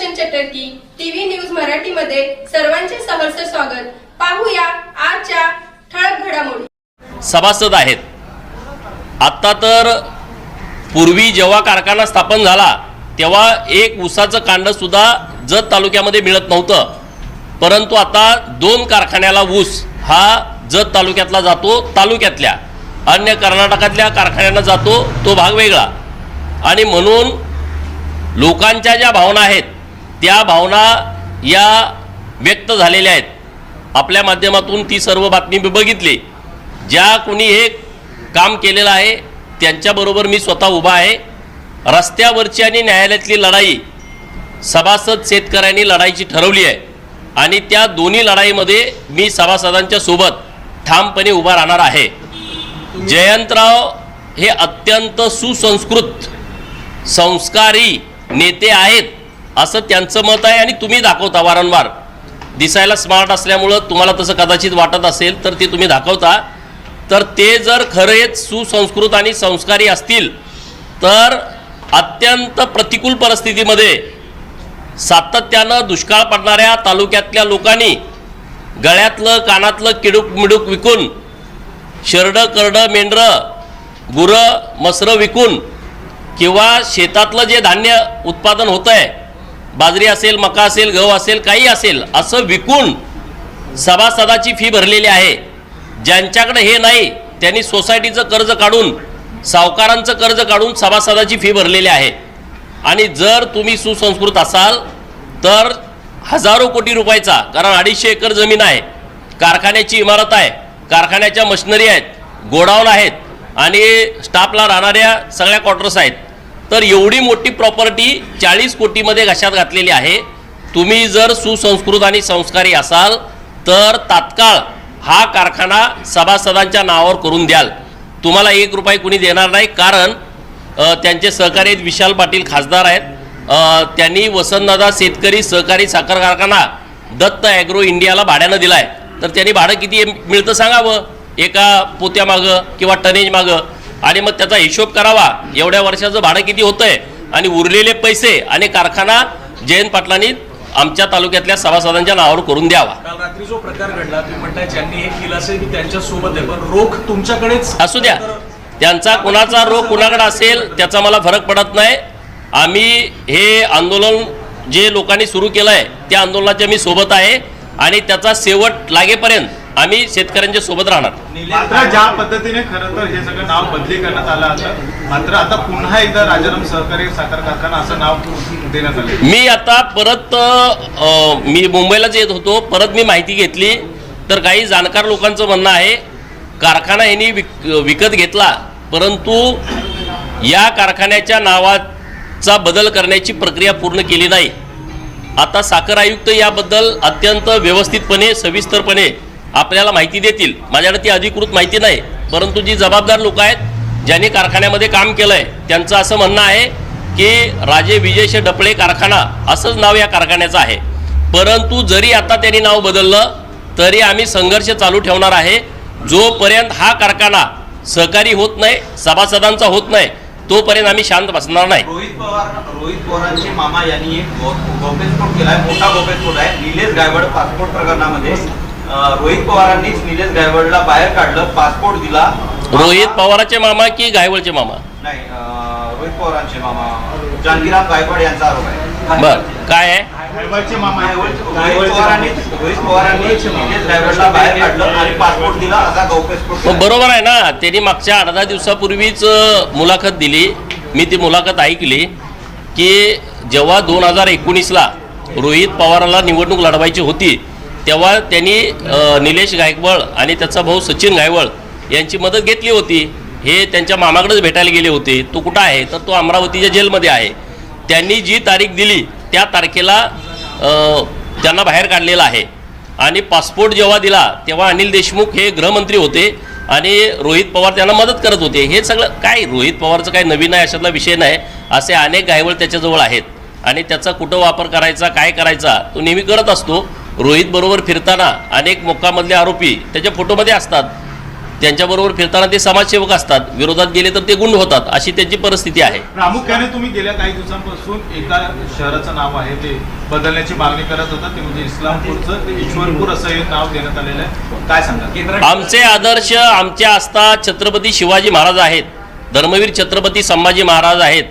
Roshan चटर्की TV news मराठीमध्ये सर्वांचे सहर्ष स्वागत. पाहूया आजच्या ठळक घडामोडी. सभासद आहेत. आत्ता तर पूर्वी जेव्हा कारखाना स्थापन झाला तेव्हा एक ऊसाचं कांडसुद्धा जत तालुक्यामध्ये मिळत नव्हतं. परंतु आता दोन कारखान्याला ऊस हा जत तालुक्यातला जातो तालुक्यातल्या. अन्य कर्नाटकातल्या कारखान्यांना जातो तो भाग वेगळा. आणि म्हणून लोकांच्या ज्या भावना आहेत त्या भावना या व्यक्त झालेल्या आहेत. आपल्या माध्यमातून ती सर्व बातमी मी बघितली. ज्या कोणी हे काम केलेलं आहे त्यांच्याबरोबर मी स्वतः उभा आहे. रस्त्यावरची आणि न्यायालयातली लढाई सभासद शेतकऱ्यांनी लढाईची ठरवली आहे. आणि त्या दोन्ही लढाईमध्ये मी सभासदांच्या सोबत ठामपणे उभा राहणार आहे. जयंतराव हे अत्यंत सुसंस्कृत संस्कारी नेते आहेत. असं त्यांचं मत आहे आणि तुम्ही दाखवता वारंवार. दिसायला स्मार्ट असल्यामुळं तुम्हाला तसं कदाचित वाटत असेल तर ते तुम्ही दाखवता. तर ते जर खरेच सुसंस्कृत आणि संस्कारी असतील तर अत्यंत प्रतिकूल परिस्थितीमध्ये सातत्यानं दुष्काळ पडणाऱ्या तालुक्यातल्या लोकांनी गळ्यातलं कानातलं किडूक मिडूक विकून शरडं करडं मेंढरं गुरं मसरं विकून किंवा शेतातलं जे धान्य उत्पादन होतं आहे बाजरी असेल मका असेल गहू असेल काही असेल असं विकून सभासदाची फी भरलेली आहे. ज्यांच्याकडे हे नाही त्यांनी सोसायटीचं कर्ज काढून सावकारांचं कर्ज काढून सभासदाची फी भरलेली आहे. आणि जर तुम्ही सुसंस्कृत असाल तर हजारो कोटी रुपयाचा कारण अडीचशे एकर जमीन आहे कारखान्याची इमारत आहे कारखान्याच्या मशिनरी आहेत गोडाऊन आहेत आणि स्टाफला राहणाऱ्या सगळ्या क्वार्टर्स आहेत. तर एवढी मोठी प्रॉपर्टी चाळीस कोटीमध्ये घशात घातलेली आहे. तुम्ही जर सुसंस्कृत आणि संस्कारी असाल तर तात्काळ हा कारखाना सभासदांच्या नावावर करून द्याल. तुम्हाला एक रुपये कुणी देणार नाही कारण त्यांचे सहकारी विशाल पाटील खासदार आहेत. त्यांनी वसंतदादा शेतकरी सहकारी साखर कारखाना दत्त ॲग्रो इंडियाला भाड्यानं दिला आहे तर त्यांनी भाडं किती मिळतं सांगावं? एका पोत्यामागं किंवा टनेज मागं आणि मग त्याचा हिशोब करावा. एवढ्या वर्षाचं भाडं किती होतंय? आणि उरलेले पैसे आणि कारखाना जयंत पाटलांनी आमच्या तालुक्यातल्या सभासदांच्या नावावर करून द्यावा. काल रात्री जो प्रकार घडला तुम्ही म्हणताय ज्यांनी हे केलं असेल मी त्यांच्यासोबत आहे पण रोख तुमच्याकडेच असू द्या. त्यांचा कुणाचा रोग कुणाकडे असेल त्याचा मला फरक पडत नाही. आम्ही हे आंदोलन जे लोकांनी सुरू केलं आहे त्या आंदोलनाच्या मी सोबत आहे आणि त्याचा शेवट लागेपर्यंत आम्ही शेतकऱ्यांच्या सोबत राहणार. मात्र ज्या पद्धतीने खरं तर हे सगळं नाव बदली करण्यात आलं होतं मात्र आता पुन्हा एकदा राजाराम सहकारी साखर कारखाना असं नाव देण्यात आले. मी आता परत अ, मी मुंबईलाच येत होतो परत मी माहिती घेतली. तर काही जाणकार लोकांचं म्हणणं आहे कारखाना यांनी विक विकत घेतला परंतु या कारखान्याच्या नावाचा बदल करण्याची प्रक्रिया पूर्ण केली नाही. आता साखर आयुक्त याबद्दल अत्यंत व्यवस्थितपणे सविस्तरपणे आपल्याला माहिती देतील. माझ्याकडे ती अधिकृत माहिती नाही. परंतु जी जबाबदार लोक आहेत ज्यांनी कारखान्यामध्ये काम केलं आहे त्यांचं असं म्हणणं आहे की राजे विजयशे डपळे कारखाना असंच नाव या कारखान्याचं आहे. परंतु जरी आता त्यांनी नाव बदललं तरी आम्ही संघर्ष चालू ठेवणार आहे. जोपर्यंत हा कारखाना सहकारी होत नाही सभासदांचा होत नाही तोपर्यंत आम्ही शांत बसणार नाही. रोहित पवार रोहित पवारांचे मामा यांनी एक गोपेस्फोट केलाय मोठा गोपेस्फोट आहे. निलेश गायवड पासपोर्ट प्रकरणामध्ये. रोहित पवारांनीच निलेश गायवडला बाहेर काढलं पासपोर्ट दिला. रोहित पवाराचे मामा की गायवळचे मामा? नाही रोहित पवारांचे मामा. जानकीराम गायकवाड यांचा आरोप आहे. बर काय आहे? गायवळचे मामा. रोहित पवारांनी रोहित पवारांनी निलेश गायवडला बाहेर काढलं आणि पासपोर्ट दिला. असा गौप्यस्फोट मग केलाय. बरोबर आहे ना. त्यांनी मागच्या दहा दिवसापूर्वीच अ, मुलाखत दिली. मी ती मुलाखत ऐकली की जेव्हा दोन हजार एकोणीसला रोहित पवाराला निवडणूक लढवायची होती तेव्हा त्यांनी निलेश गायकवाड आणि त्याचा भाऊ सचिन गायवळ यांची मदत घेतली होती. हे त्यांच्या मामाकडेच भेटायला गेले होते. तो कुठं आहे? तर तो अमरावतीच्या जेलमध्ये आहे. त्यांनी जी तारीख दिली त्या तारखेला त्यांना बाहेर काढलेला आहे. आणि पासपोर्ट जेव्हा दिला तेव्हा अनिल देशमुख हे गृहमंत्री होते आणि रोहित पवार त्यांना मदत करत होते. हे सगळं काय? रोहित पवारचं काय नवीन आहे अशातला विषय नाही. असे अनेक गायवळ त्याच्याजवळ आहेत. आणि त्याचा कुठं वापर करायचा काय करायचा तो नेहमी करत असतो. रोहित बरोबर फिरताना अनेक मोक्कामधले आरोपी त्याच्या फोटोमध्ये असतात. त्यांच्याबरोबर फिरताना ते समाजसेवक असतात. विरोधात गेले तर ते गुंड होतात अशी त्यांची परिस्थिती आहे. प्रामुख्याने तुम्ही गेल्या काही दिवसांपासून एका शहराचं नाव आहे ते बदलण्याची मागणी करत होता. ते म्हणजे इस्लामपूरचं ईश्वरपूर असं हे नाव देण्यात आलेलं आहे. काय सांगा आमचे आदर्श आमच्या आस्था छत्रपती शिवाजी महाराज आहेत. धर्मवीर छत्रपती संभाजी महाराज आहेत.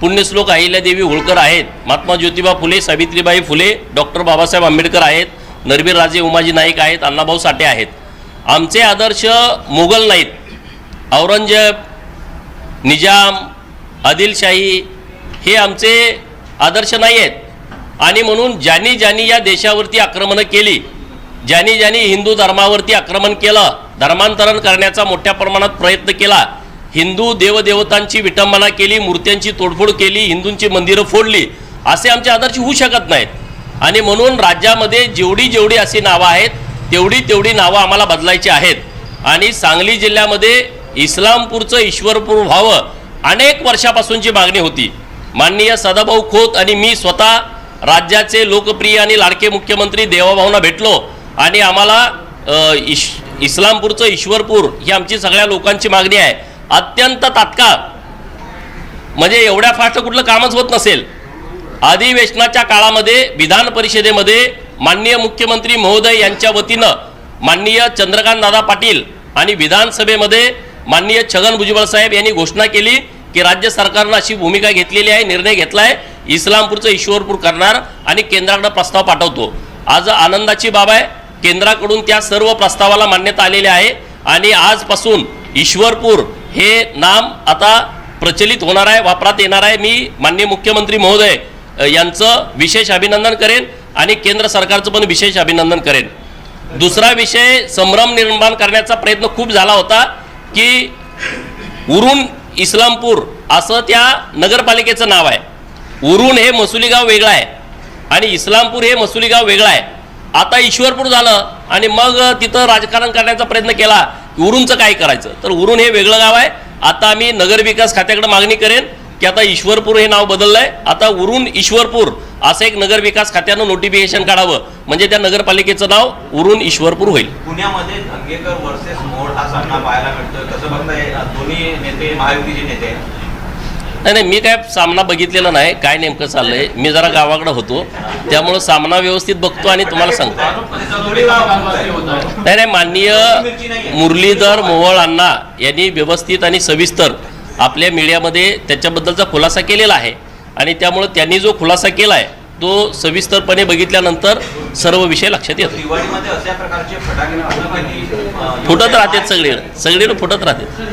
पुण्यश्लोक अहिल्यादेवी होळकर आहेत. महात्मा ज्योतिबा फुले सावित्रीबाई फुले डॉक्टर बाबासाहेब आंबेडकर आहेत. नरबीर राजे उमाजी नाईक आहेत. अण्णाभाऊ साठे आहेत. आमचे आदर्श मोगल नाहीत. औरंगजेब निजाम आदिलशाही हे आमचे आदर्श नाही आहेत आणि म्हणून ज्यांनी ज्यांनी या देशावरती आक्रमणं केली ज्यांनी ज्यांनी हिंदू धर्मावरती आक्रमण केलं धर्मांतरण करण्याचा मोठ्या प्रमाणात प्रयत्न केला हिंदू देवदेवतांची विटंबना केली मूर्त्यांची तोडफोड केली हिंदूंची मंदिरं फोडली असे आमचे आदर्श होऊ शकत नाहीत. आणि म्हणून राज्यामध्ये जेवढी जेवढी अशी नावं आहेत तेवढी तेवढी नावं आम्हाला बदलायची आहेत. आणि सांगली जिल्ह्यामध्ये इस्लामपूरचं ईश्वरपूर व्हावं अनेक वर्षापासूनची मागणी होती. माननीय सदाभाऊ खोत आणि मी स्वतः राज्याचे लोकप्रिय आणि लाडके मुख्यमंत्री देवाभाऊंना भेटलो. आणि आम्हाला इश इस्लामपूरचं ईश्वरपूर ही आमची सगळ्या लोकांची मागणी आहे. अत्यंत तात्काळ. म्हणजे एवढ्या फास्ट कुठलं कामच होत नसेल. अधिवेशनाच्या काळामध्ये विधान परिषदेमध्ये माननीय मुख्यमंत्री महोदय यांच्या वतीनं माननीय चंद्रकांत दादा पाटील आणि विधानसभेमध्ये माननीय छगन भुजबळ साहेब यांनी घोषणा केली की राज्य सरकारनं अशी भूमिका घेतलेली आहे निर्णय घेतला आहे इस्लामपूरचं ईश्वरपूर करणार आणि केंद्राकडे प्रस्ताव पाठवतो. आज आनंदाची बाब आहे केंद्राकडून त्या सर्व प्रस्तावाला मान्यता आलेली आहे आणि आजपासून ईश्वरपूर हे नाम आता प्रचलित होणार आहे वापरात येणार आहे. मी माननीय मुख्यमंत्री महोदय यांचं विशेष अभिनंदन करेन आणि केंद्र सरकारचं पण विशेष अभिनंदन करेन. दुसरा विषय संभ्रम निर्माण करण्याचा प्रयत्न खूप झाला होता की उरून इस्लामपूर असं त्या नगरपालिकेचं नाव आहे. उरून हे मसुलीगाव वेगळं आहे आणि इस्लामपूर हे मसुलीगाव वेगळं आहे. आता ईश्वरपूर झालं आणि मग तिथं राजकारण करण्याचा प्रयत्न केला. उरूनचं काय करायचं? तर उरून हे वेगळं गाव आहे. आता मी नगरविकास खात्याकडे मागणी करेन की आता ईश्वरपूर हे नाव बदललं आहे आता उरून ईश्वरपूर असं एक नगरविकास खात्यानं नोटिफिकेशन काढावं. म्हणजे त्या नगरपालिकेचं नाव उरून ईश्वरपूर होईल. पुण्यामध्ये धंगेकर वर्सेस मोड हा सामना पाहायला मिळतोय. कसं बघताय? दोन्ही नेते महायुतीचे नेते. नाही नाही मी काय सामना बघितलेला नाही काय नेमकं चाललंय मी जरा गावाकडे होतो त्यामुळं सामना व्यवस्थित बघतो आणि तुम्हाला सांगतो. नाही नाही माननीय मुरलीधर मोहोळ अण्णा यांनी व्यवस्थित आणि सविस्तर आपल्या मीडियामध्ये त्याच्याबद्दलचा खुलासा केलेला आहे आणि त्यामुळं त्यांनी जो खुलासा केला आहे तो सविस्तरपणे बघितल्यानंतर सर्व विषय लक्षात येतो. फुटत राहतात सगळीकडे सगळीकडे फुटत राहतात.